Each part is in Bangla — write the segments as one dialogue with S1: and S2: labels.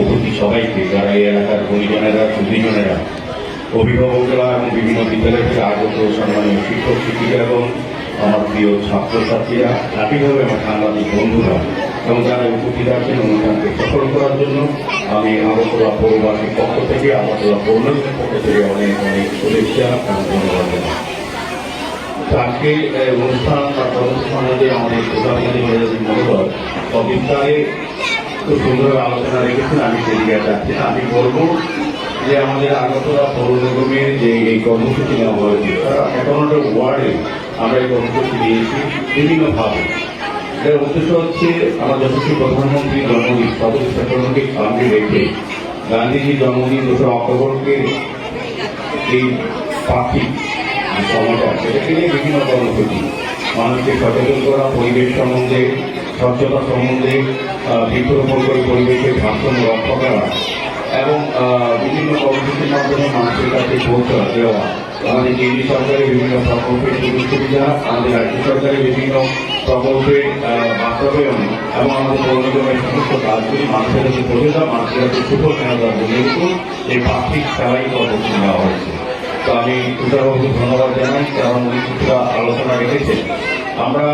S1: উপস্থিত সবাইকে, যারা এই এলাকার পরিজনেরা সুদীজনেরা অভিভাবকরা এবং বিভিন্ন বিদ্যালয় থেকে আগত সম্মানীয় শিক্ষক, শিক্ষিকা এবং আমার প্রিয় ছাত্রছাত্রীরা একইভাবে আমার সাংবাদিক বন্ধুরা এবং যারা উপস্থিত আছেন অনুষ্ঠানকে সফল করার জন্য, আমি আগরতলা পৌরবাসীর পক্ষ থেকে আগরতলা পৌরনগরের পক্ষ থেকে অনেক অনেক শুভেচ্ছা এবং ধন্যবাদ। আজকে অনুষ্ঠান বা কর্মসূচি আমাদের প্রধানমন্ত্রী মহোদয় সবিস্তারে খুব সুন্দর আলোচনা রেখেছেন। আমি সেদিকে যাচ্ছি। আমি বলব যে আমাদের আগরতলা পৌর নিগমের যে এই কর্মসূচি নেওয়া হয়েছে একান্নটা ওয়ার্ডে আমরা এই কর্মসূচি দিয়েছি বিভিন্নভাবে। এর উদ্দেশ্য হচ্ছে আমার যশস্বী প্রধানমন্ত্রী জন্মদিন সদস্য সেক্রেটারিকে সামনে রেখে গান্ধীজির জন্মদিন দোসরা অক্টোবরকে এই পাখি সময়টা সেটাকে নিয়ে বিভিন্ন কর্মসূচি। মানুষকে সচেতন করা, পরিবেশ সম্বন্ধে, স্বচ্ছতা সম্বন্ধে বৃক্ষরোপণ করে পরিবেশের ভারসাম্য রক্ষা করা এবং বিভিন্ন কর্মসূচির মাধ্যমে মানুষের কাছে পৌঁছা দেওয়া। আমাদের কেন্দ্রীয় সরকারের বিভিন্ন প্রকল্পের সুবিধা আমাদের রাজ্য সরকারের বিভিন্ন প্রকল্পের বাস্তবায়ন এবং আমাদের পৌর নিগমের সমস্ত কাজগুলি মানুষের কাছে পৌঁছে দেওয়া, মানুষের কাছে সুফল কেনা দেওয়ার জন্য এই পার্থিক সেলাই কর্মসূচি নেওয়া হয়েছে। তো আমি তুষারবাবুকে ধন্যবাদ জানাই কারণ কিছুটা আলোচনা রেখেছেন। আমরা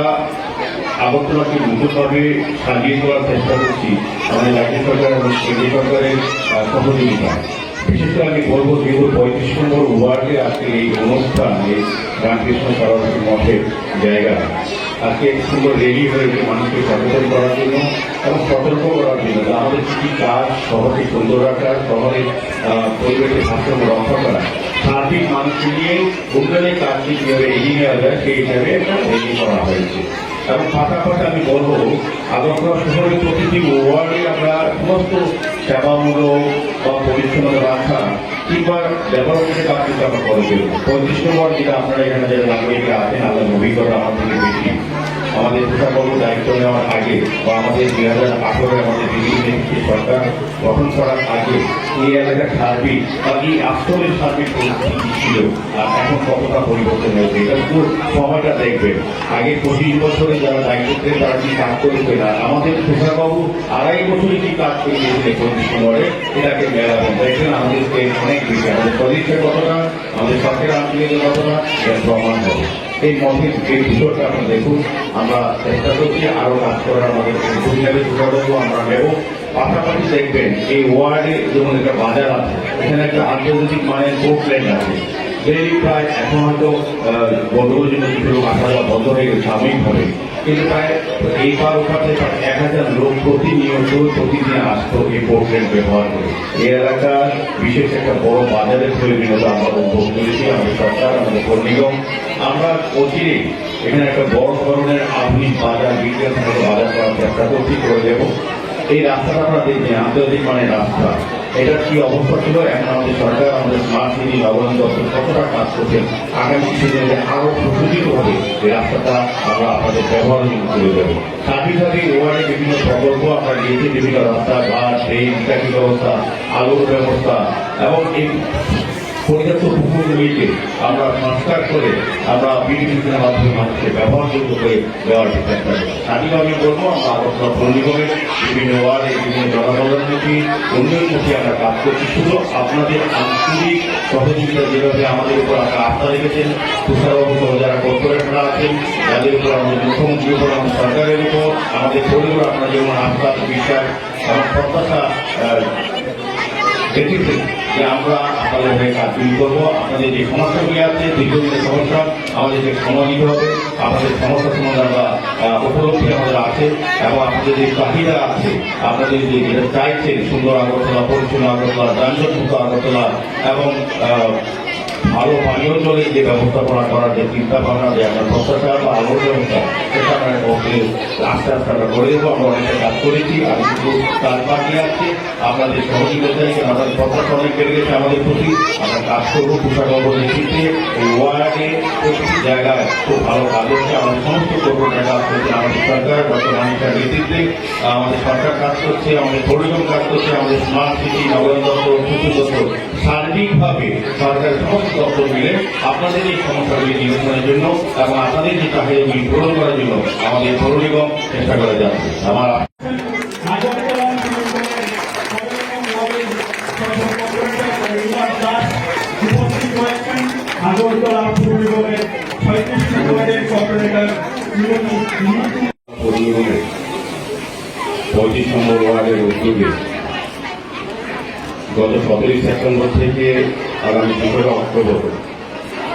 S1: আগরতলাকে নতুনভাবে সাজিয়ে তোলার চেষ্টা করছি। আমাদের রাজ্য সরকার এবং কেন্দ্রীয় সরকারের সহযোগিতা। বিশেষ করে আমি বলব যেহেতু পঁয়ত্রিশ নম্বর ওয়ার্ডে আজকে এই অনুষ্ঠান এই রামকৃষ্ণ সরস্বতী মঠের জায়গা। আজকে এক সুন্দর রেলি হয়েছে মানুষকে সচেতন করার জন্য এবং সতর্ক করার জন্য। আমাদের কি কাজ শহরকে সুন্দর রাখা শহরের আহ, পরিবেশের ভারসাম্য রক্ষা করা সার্বিক মানুষকে নিয়ে উন্নয়নের কাজটি কীভাবে এগিয়ে নেওয়া যায় সেই হিসাবে রেলি করা হয়েছে। এবং পাশাপাশি আমি বলব আগরতলা শহরের প্রতিটি ওয়ার্ডে আমরা সমস্ত সেবামূলক বা পরিচ্ছন্নতা রাখা কিংবা ডেভেলপমেন্টের কাজ কিন্তু আমরা করে দেবো পঁয়ত্রিশ নম্বর যেটা আপনারা এখানে যারা নাগরিকরা আছেন আমাদের অভিজ্ঞতা আমার থেকে বেশি। আমাদের তুষারবাবু দায়িত্ব নেওয়ার আগে বা আমাদের দুই হাজার আঠারোয় আমাদের বিভিন্ন সরকার গঠন করার আগে এই এলাকার সার্বিক বা এই আসলের সার্বিক পরিস্থিতি ছিল আর এখন কতটা পরিবর্তন হয়েছে এটা পুরো সময়টা দেখবেন। আগে পঁচিশ বছরে যারা দায়িত্ব তারা কি কাজ করেছে না? আমাদের তুষারবাবু আড়াই বছরে কি কাজ করে পঁচিশ নম্বরে? এটাকে মেলাবেন দেখবেন আমাদেরকে অনেক বেশি। আমাদের প্রদীপের কতটা, আমাদের সরকারের আন্দোলনের কতটা, এর প্রমাণ হবে। এই মতের বিষয়টা আমরা দেখুন, আমরা চেষ্টা করছি আরও কাজ করার আমাদের ভূমিকাকে যোগাযোগও আমরা নেব। পাশাপাশি দেখবেন এই ওয়ার্ডে যেমন একটা বাজার আছে, এখানে একটা আন্তর্জাতিক মানের কোর্ট ল্যান্ড আছে। সেই প্রায় এখন হয়তো কিছু লোক আসা যাওয়া বন্ধ হয়ে গেছে কিন্তু প্রায় এই প্রায় এক হাজার লোক প্রতিনিয়ত প্রতিদিন আসতো এই ব্যবহার করে। এই এলাকার বিশেষ একটা বড় বাজারের প্রয়োজনীয়তা আমরা অনুভব করেছি, আমাদের সরকার, আমাদের নিগম। আমরা অচিরে এখানে একটা বড় ধরনের আধুনিক বাজার বিজ্ঞান বাজার করার চেষ্টা করছি, করে দেবো। এই রাস্তাটা আমরা দেখছি আন্তর্জাতিক মানের রাস্তা। এটা কি অবস্থা ছিল? এখন আমাদের সরকার স্মার্ট সিটি দপ্তর কতটা কাজ করছেন আগামী দিনে আরও প্রস্তুতিত হবে। এই রাস্তাটা আমরা আপনাদের ব্যবহার করে দেবো। সাথে সাথে ওয়ার্ডে বিভিন্ন প্রকল্প আমরা দিয়েছি বিভিন্ন রাস্তা, ঘাট ড্রেন ট্রাফিক ব্যবস্থা, আলোর ব্যবস্থা, এবং এই পরিত্যক্ত পুকুরগুলিকে আমরা সংস্কার করে আমরা বিভিন্ন মাধ্যমে মানুষকে ব্যবহারযোগ্য করে দেওয়ার চেষ্টা করি আমি বলব, আমরা আগরতলা পৌর নিগমের বিভিন্ন ওয়ার্ডে বিভিন্ন জনকল্যাণমুখী উন্নয়নমুখী আমরা কাজ করছি। শুধু আপনাদের আন্তরিক সহযোগিতা যেভাবে আমাদের উপর আপনারা আস্থা রেখেছেন তুষারবাবু সহ যারা কর্পোরেটরা আছেন যাদের উপর আমাদের মুখ্যমন্ত্রীর উপর আমাদের সরকারের উপর আমাদের পরিবার আপনারা যেমন আস্থা বিশ্বাস এবং প্রত্যাশা দেখেছেন যে আমরা আপনাদের হয়ে কাজগুলি করব। আপনাদের যে সমস্যাগুলি আছে দীর্ঘদিনের সমস্যা আমাদেরকে সময় দিতে হবে আমাদের সমস্যা আমরা আহ, উপলব্ধি আমাদের আছে এবং আপনাদের যে চাহিদা আছে আপনাদের যে যেটা চাইছেন সুন্দর আগরতলা, পরিচ্ছন্ন আগরতলা, যানজটমুক্ত আগরতলা এবং ভালো পানীয় জলের যে ব্যবস্থাপনা করার যে চিন্তা ভাবনা যে আপনার প্রত্যাশা বা আলোর ওকে আস্তে আস্তে আমরা করে দেবো, আমরা অনেকটা কাজ করেছি আমি কিন্তু কাজ বাকি আছে। আপনাদের সহযোগিতায় আমাদের প্রত্যাশা অনেক বেড়ে গেছে আমাদের প্রতি। আমরা কাজ করব তুষারবাবুর নেতৃত্বে এই ওয়ার্ডে প্রতিটি জায়গায় খুব ভালো কাজ হচ্ছে। আমাদের সমস্ত কর্মীরা কাজ করছে আমাদের সরকার, ডক্টর মানিকার নেতৃত্বে। আমাদের সরকার কাজ করছে, আমাদের পরিজন কাজ করছে, আমাদের স্মার্ট সিটি নগরায়ণ দপ্তর কৃষি দপ্তর। সার্বিকভাবে সরকারের সমস্ত দপ্তর মিলে আপনাদের এই সমস্যাগুলি নিরসনের জন্য এবং আপনাদের যে চাহিদাগুলি পূরণ করার জন্য আমাদের করুন চেষ্টা করে যান আমার
S2: আগরতলা পূর্ব নিগমের ছয়ত্রিশ নিগমের পঁয়ত্রিশ
S1: নম্বর ওয়ার্ডের উদ্যোগে গত সতেরোই সেপ্টেম্বর থেকে আগামী সতেরো অক্টোবর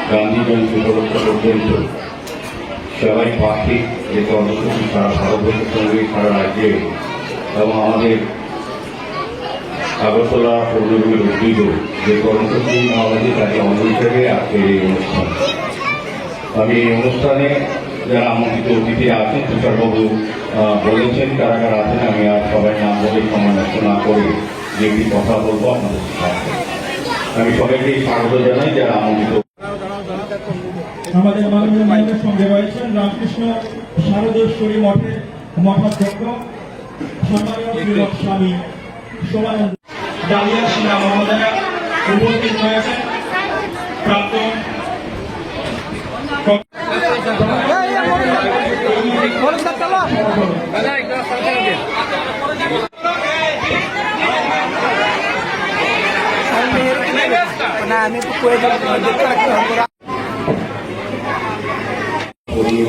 S1: গান্ধী জয়ন্তী উপলক্ষ পর্যন্ত সবাই পাখির যে কর্মসূচি সারা ভারতবর্ষের সঙ্গে সারা রাজ্যে এবং আমাদের আগরতলা পৌরনিগমের উদ্যোগ যে কর্মসূচি আমাদের তাকে অঙ্গ হিসেবে আজকের এই অনুষ্ঠান। আমি এই অনুষ্ঠানে যারা আমন্ত্রিত অতিথি আছেন তুষারবাবু বলেছেন কারা কারা আছেন, আমি আর সবাই নাম বলে সময় নষ্ট না করে যে কথা বলব আপনাদের আমি সবাইকে স্বাগত জানাই, যারা আমন্ত্রিত
S2: আমাদের মাননীয় নায়কের সঙ্গে রয়েছেন রামকৃষ্ণ শারদেশ্বরী মঠের মঠাধ্যক্ষ স্বামী ডালিয়া মহোদয়া উপস্থিত রয়েছেন প্রাক্তন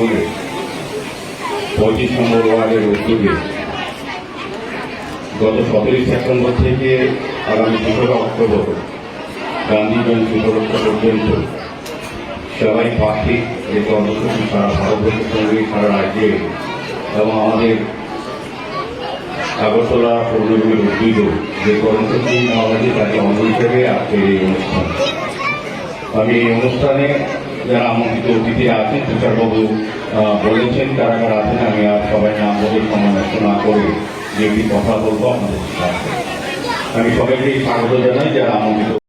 S3: করে
S1: পঁচিশ নম্বর ওয়ার্ডের উদ্যোগে গত সতেরোই সেপ্টেম্বর থেকে আগামী তেসরা অক্টোবর গান্ধী জয়ন্তী উপলক্ষ পর্যন্ত সবাই পাখি যে কর্মসূচি সারা ভারতবর্ষের সঙ্গে, সারা রাজ্যে এবং আমাদের আগরতলা পৌরনিগমের উদ্যোগ যে কর্মসূচি আমাদের তাকে অঙ্গ হিসেবে আজকের এই অনুষ্ঠান। আমি এই অনুষ্ঠানে যারা আমন্ত্রিত অতিথি আছেন তুষারবাবু বলেছেন কারা কারা আছেন, আমি আর সবাই নাম বলে সময় না করে যে কথা বলব আপনাদের আমি সবাইকে স্বাগত জানাই, যারা আমন্ত্রিত